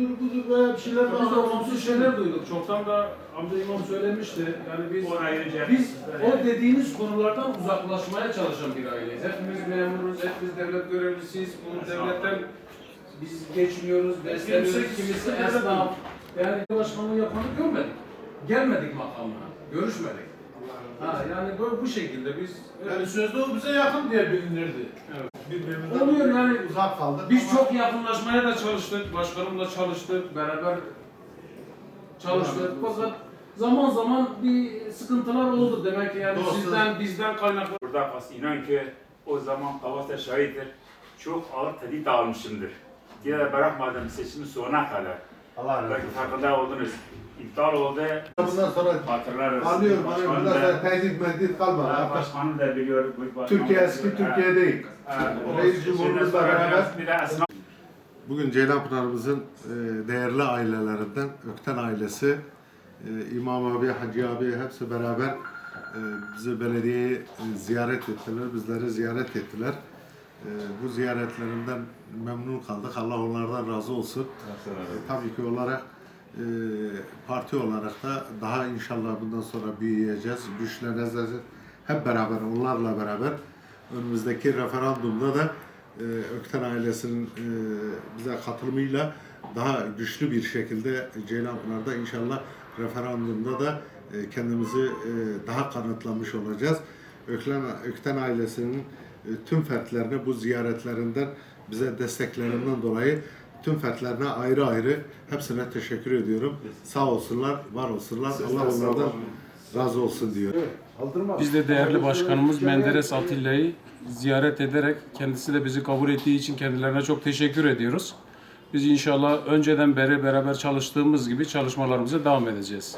şudur budur veya bir şeyler Biz de olumsuz şeyler duyduk. Çoktan da amca imam söylemişti. Yani biz Orayı önce- biz o dediğiniz konulardan uzaklaşmaya çalışan bir aileyiz. Hepimiz memuruz, hepimiz devlet görevlisiyiz. Bu devletten biz geçmiyoruz, besleniyoruz. Kimse- Kimisi esnaf. Yani başkanlığı yapanı görmedik. Gelmedik makamına. Görüşmedik. Ha, yani böyle bu şekilde biz Yani sözde o bize yakın diye bilinirdi. Evet. Birbirimizden Oluyor yani. uzak kaldık. Biz ama çok yakınlaşmaya da çalıştık. Başkanımla çalıştık. Beraber çalıştık. Fakat zaman zaman bir sıkıntılar oldu. Demek ki yani Dostlar. sizden bizden kaynaklı. Burada kas inan ki o zaman Kavas'ta şahittir. Çok ağır tehdit almışımdır. Diye bırakmadım seçimin sonuna kadar. Allah razı Belki olsun. farkında oldunuz. İptal oldu. Bundan sonra Hatırlarız. anlıyorum. Başkanı Hani bundan da- sonra tehdit mehdit kalmadı. Ha, Başkanı da biliyor. bu başkanı Türkiye da eski biliyor. Türkiye değil. Ha, o Reis şeyden Cumhurumuzla sonra beraber- biraz Bir de esnaf Bugün Ceylanpınar'ımızın e, değerli ailelerinden Ökten ailesi, e, İmam abi, Hacı abi hepsi beraber e, bizi belediyeye e, ziyaret ettiler, bizleri ziyaret ettiler. E, bu ziyaretlerinden memnun kaldık. Allah onlardan razı olsun. E, tabii ki olarak e, parti olarak da daha inşallah bundan sonra büyüyeceğiz, güçleneceğiz. Hep beraber, onlarla beraber önümüzdeki referandumda da e, Ökten ailesinin e, bize katılımıyla daha güçlü bir şekilde Ceylanpınar'da inşallah referandumda da e, kendimizi e, daha kanıtlamış olacağız. Ökten, Ökten ailesinin e, tüm fertlerine bu ziyaretlerinden bize desteklerinden dolayı tüm fertlerine ayrı ayrı hepsine teşekkür ediyorum. Sağ olsunlar, var olsunlar. Allah onlardan razı olsun diyor. Biz de değerli başkanımız Menderes Atilla'yı ziyaret ederek kendisi de bizi kabul ettiği için kendilerine çok teşekkür ediyoruz. Biz inşallah önceden beri beraber çalıştığımız gibi çalışmalarımıza devam edeceğiz.